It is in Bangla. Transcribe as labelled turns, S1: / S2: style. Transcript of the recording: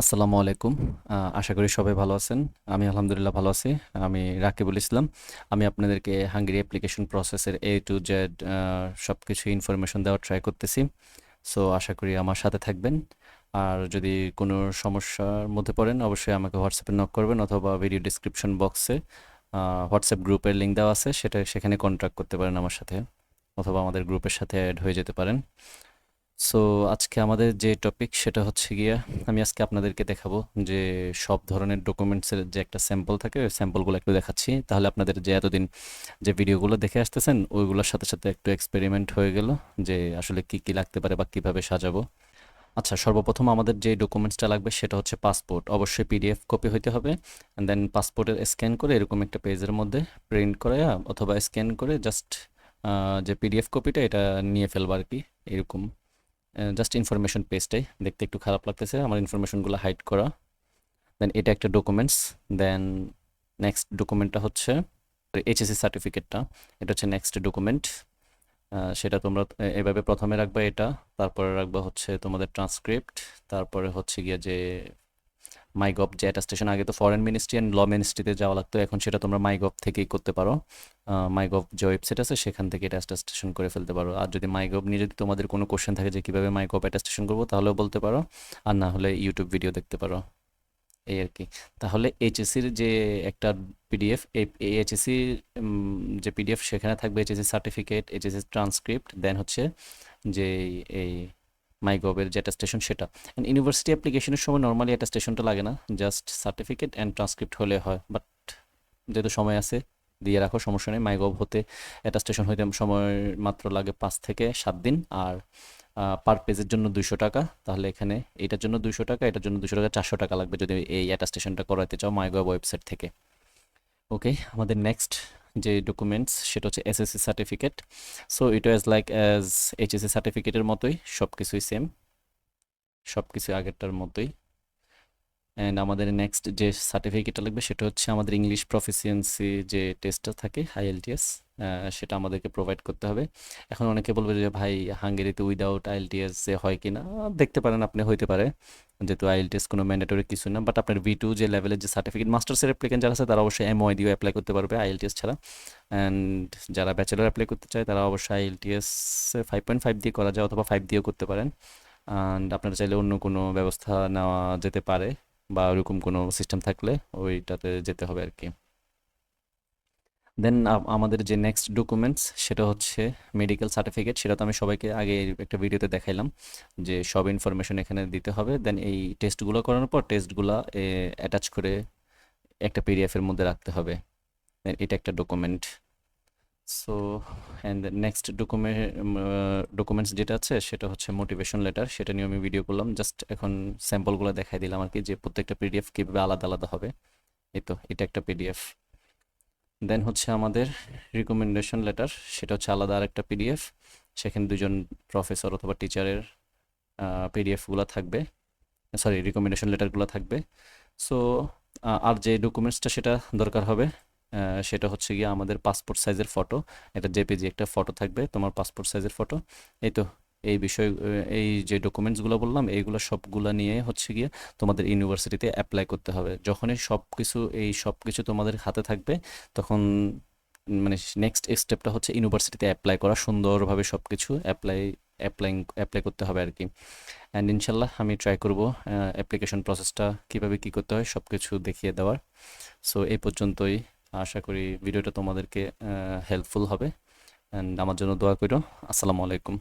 S1: আসসালামু আলাইকুম। আশা করি সবাই ভালো আছেন। আমি আলহামদুলিল্লাহ ভালো আছি। আমি রাকিবুল ইসলাম। আমি আপনাদেরকে হাঙ্গেরি অ্যাপ্লিকেশন প্রসেসের এ টু জেড আ, সবকিছু ইনফরমেশন দেওয়ার ট্রাই করতেছি। সো আশা করি আমার সাথে থাকবেন। আর যদি কোনো সমস্যার মধ্যে পড়েন, অবশ্যই আমাকে হোয়াটসঅ্যাপে নক করবেন অথবা ভিডিও ডিসক্রিপশন বক্সে হোয়াটসঅ্যাপ গ্রুপের লিঙ্ক দেওয়া আছে সেটা, সেখানে কন্ট্যাক্ট করতে পারেন আমার সাথে। অথবা আমাদের গ্রুপের সাথে অ্যাড হয়ে যেতে পারেন। সো আজকে আমাদের যে টপিক সেটা হচ্ছে গিয়ে, আমি আজকে আপনাদেরকে দেখাবো যে সব ধরনের ডকুমেন্টসের যে একটা স্যাম্পল থাকে, ওই স্যাম্পলগুলো একটু দেখাচ্ছি। তাহলে আপনাদের যে এতদিন যে ভিডিওগুলো দেখে আসতেছেন, ওইগুলোর সাথে সাথে একটু এক্সপেরিমেন্ট হয়ে গেল যে আসলে কি কি লাগতে পারে বা কীভাবে সাজাবো। আচ্ছা সর্বপ্রথম আমাদের যে ডকুমেন্টসটা লাগবে সেটা হচ্ছে পাসপোর্ট অবশ্যই পিডিএফ কপি হইতে হবে অ্যান্ড দেন পাসপোর্টের স্ক্যান করে এরকম একটা পেজের মধ্যে প্রিন্ট করে অথবা স্ক্যান করে জাস্ট যে পিডিএফ কপিটা এটা নিয়ে ফেলব আর কি এরকম। জাস্ট ইনফরমেশন পেজটাই দেখতে একটু খারাপ লাগতেছে। আমার ইনফরমেশনগুলো হাইড করা। দেন এটা একটা ডকুমেন্টস দেন নেক্সট ডকুমেন্টটা হচ্ছে এইচএসসি সার্টিফিকেটটা এটা হচ্ছে নেক্সট ডকুমেন্ট সেটা তোমরা এভাবে প্রথমে রাখবা এটা। তারপরে রাখবা হচ্ছে তোমাদের ট্রান্সক্রিপ্ট তারপরে হচ্ছে গিয়ে যে মাইগভ, যে অ্যাটাস্টেশন আগে তো ফরেন মিনিস্ট্রি অ্যান্ড ল মিনিস্ট্রিতে যাওয়া লাগতো, এখন সেটা তোমরা মাইগভ থেকেই করতে পারো। মাইগভ যে ওয়েবসাইট আছে, সেখান থেকে এটা অ্যাটাস্টেশন করে ফেলতে পারো। আর যদি মাইগভ নিয়ে যদি তোমাদের কোনো কোশ্চেন থাকে যে কীভাবে মাই মাইগভ অ্যাটাস্টেশন করব, তাহলেও বলতে পারো। আর না হলে ইউটিউব ভিডিও দেখতে পারো। এই আর কি। তাহলে এইচএসসির যে একটা পিডিএফ এই এইচএসসি যে পিডিএফ সেখানে থাকবে HSC certificate HSC transcript then হচ্ছে যে এই মাইগভের যে অ্যাটাস্টেশন সেটা। অ্যান্ড ইউনিভার্সিটি অ্যাপ্লিকেশনের সময় নর্মালি অ্যাটাস্টেশনটা লাগে না জাস্ট সার্টিফিকেট অ্যান্ড ট্রান্সক্রিপ্ট হলে হয়। বাট যেহেতু সময় আছে, দিয়ে রাখো, সমস্যা নেই। মাইগভ হতে অ্যাটাস্টেশন হইতে সময় মাত্র লাগে পাঁচ থেকে সাত দিন। আর পার পেজের জন্য দুইশো টাকা। তাহলে এখানে এটার জন্য দুইশো টাকা, এটার জন্য দুশো টাকা, চারশো টাকা লাগবে যদি এই অ্যাটাস্টেশনটা করাতে চাও মাইগভ ওয়েবসাইট থেকে। ওকে আমাদের নেক্সট যে ডকুমেন্টস সেটা হচ্ছে SSC certificate so it was like as HSC সার্টিফিকেটের মতোই সব কিছুই সেম সব কিছু আগেরটার মতোই. অ্যান্ড আমাদের নেক্সট যে সার্টিফিকেটটা লাগবে, সেটা হচ্ছে আমাদের ইংলিশ প্রফিসিয়েন্সি যে টেস্টটা থাকে আইএলটিএস সেটা আমাদেরকে প্রোভাইড করতে হবে। এখন অনেকে বলবে যে, ভাই, হাঙ্গেরিতে উইদাউট আইএলটিএস যে হয় কি না দেখতে পারেন, আপনি, হইতে পারে। যেহেতু আইল আইএলটিএস কোনো ম্যান্ডেটরি কিছু না বাট আপনার ভি টু যে লেভেলের যে সার্টিফিকেট মাস্টার্সের অ্যাপ্লিকেন্ট যারা আছে, তারা অবশ্যই এমওয়াই দিয়েও অ্যাপ্লাই করতে পারবে আইএলটিএস ছাড়া। অ্যান্ড যারা ব্যাচেলার অ্যাপ্লাই করতে চায়, তারা অবশ্যই আইএলটিএস ফাইভ পয়েন্ট ফাইভ দিয়ে করা যায় অথবা ফাইভ দিয়েও করতে পারেন। অ্যান্ড আপনারা চাইলে অন্য কোনো ব্যবস্থা নেওয়া যেতে পারে বা ওরকম কোনো সিস্টেম থাকলে ওইটাতে যেতে হবে আর কি। দেন আমাদের যে নেক্সট ডকুমেন্টস সেটা হচ্ছে মেডিকেল সার্টিফিকেট সেটা তো আমি সবাইকে আগে একটা ভিডিওতে দেখাইলাম, যে সব ইনফরমেশন এখানে দিতে হবে। দেন এই টেস্টগুলো করানোর পর টেস্টগুলো অ্যাটাচ করে একটা পিডিএফের মধ্যে রাখতে হবে। এটা একটা document so and next document documents যেটা আছে, সেটা হচ্ছে মোটিভেশন লেটার সেটা নিয়ে আমি ভিডিও করলাম। জাস্ট এখন স্যাম্পলগুলো দেখাই দিলাম আর কি, যে প্রত্যেকটা পিডিএফ কীভাবে আলাদা আলাদা হবে। এই তো, এটা একটা পিডিএফ দেন হচ্ছে আমাদের রিকমেন্ডেশন লেটার সেটা হচ্ছে আলাদা আর একটা পিডিএফ সেখানে দুজন প্রফেসর অথবা টিচারের পিডিএফগুলো থাকবে সরি রিকমেন্ডেশন লেটারগুলো থাকবে। সো আর যে ডকুমেন্টসটা সেটা দরকার হবে সেটা হচ্ছে গিয়ে আমাদের পাসপোর্ট সাইজের ফটো এটা জেপিজি একটা ফটো থাকবে, তোমার পাসপোর্ট সাইজের ফটো এই তো। এই বিষয় এই যে ডকুমেন্টসগুলো বললাম, এইগুলো সবগুলো নিয়ে হচ্ছে গিয়ে তোমাদের ইউনিভার্সিটিতে অ্যাপ্লাই করতে হবে। যখনই সব কিছু এই সব কিছু তোমাদের হাতে থাকবে, তখন মানে নেক্সট স্টেপটা হচ্ছে ইউনিভার্সিটিতে অ্যাপ্লাই করা, সুন্দরভাবে সব কিছু অ্যাপ্লাই অ্যাপ্লাই অ্যাপ্লাই করতে হবে আর কি অ্যান্ড ইনশাল্লাহ আমি ট্রাই করব অ্যাপ্লিকেশন প্রসেসটা কীভাবে কী করতে হয় সব কিছু দেখিয়ে দেওয়ার। সো এই পর্যন্তই। আশা করি ভিডিওটা তোমাদেরকে হেল্পফুল হবে। অ্যান্ড আমার জন্য দোয়া করো। আসসালামু আলাইকুম।